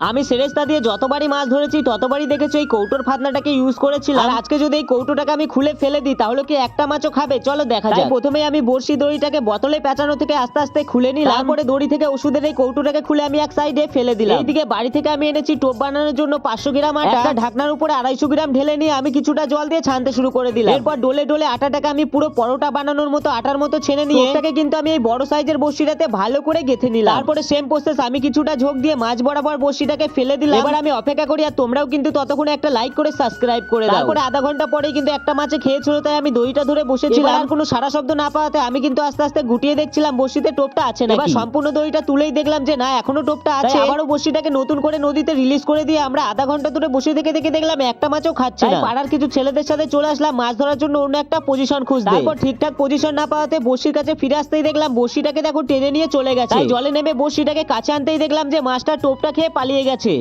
আমি সেরেস্তা দিয়ে যতবারই মাছ ধরেছি ততবারই দেখেছি এই কৌটোর ফাতনাটাকে ইউজ করেছিলাম। আর আজকে যদি এই কৌটোটাকে আমি খুলে ফেলে দিই তাহলে কি একটা মাছও খাবে? চলো দেখা যায় প্রথমে আমি বড়শি দড়িটাকে বোতলে পেঁচানো থেকে আস্তে আস্তে খুলে নিলাম। তারপরে দড়ি থেকে ওষুধের এই কৌটোটাকে খুলে আমি এক সাইডে ফেলে দিলাম। এইদিকে বাড়ি থেকে আমি এনেছি টোপ বানানোর জন্য পাঁচশো গ্রাম আটা। ঢাকনার উপরে আড়াইশো গ্রাম ঢেলে নিয়ে আমি কিছুটা জল দিয়ে ছানতে শুরু করে দিলাম। এরপর ডোলে ডোলে আটাটাকে আমি পুরো পরোটা বানানোর মতো আটার মতো ছেনে নিয়ে এটাকে কিন্তু আমি এই বড় সাইজের বড়শিটাতে ভালো করে গেথে নিলাম। তারপরে সেম প্রসেস আমি কিছুটা ঝোঁক দিয়ে মাছ বরাবর বড়শিটাকে ফেলে দিলাম। এবার আমি অপেক্ষা করি আর তোমরাও কিন্তু ততক্ষণে একটা লাইক করে সাবস্ক্রাইব করে দাও। তারপরে আধা ঘণ্টা পরেই কিন্তু একটা মাছে খেয়েছিল তাই আমি দইটা ধরে বসেছিলাম। আর কোনো সারা শব্দ না পাওয়াতে আমি কিন্তু আস্তে আস্তে গুটিয়ে দেখছিলাম বড়শিতে টোপটা আছে না এবার সম্পূর্ণ দইটা তুলেই দেখলাম যে না এখনও টোপটা আছে। আবারও বড়শিটাকে নতুন করে নদীতে রিলিজ করে দিয়ে আমরা আধা ঘণ্টা ধরে বসে দেখে দেখে দেখলাম একটা মাছও খাচ্ছে না। পাড়ার কিছু ছেলেদের সাথে চলে আসলাম মাছ ধরার জন্য অন্য একটা পজিশন খুঁজতে। তারপর ঠিকঠাক পজিশন না পাওয়াতে বড়শির কাছে ফিরে আসতেই দেখলাম বড়শিটাকে দেখো টেনে নিয়ে চলে গেছে। জলে নেমে বড়শিটাকে কাছে আনতেই দেখলাম যে মাছটা টোপটা খেয়ে পালিয়ে গেছে।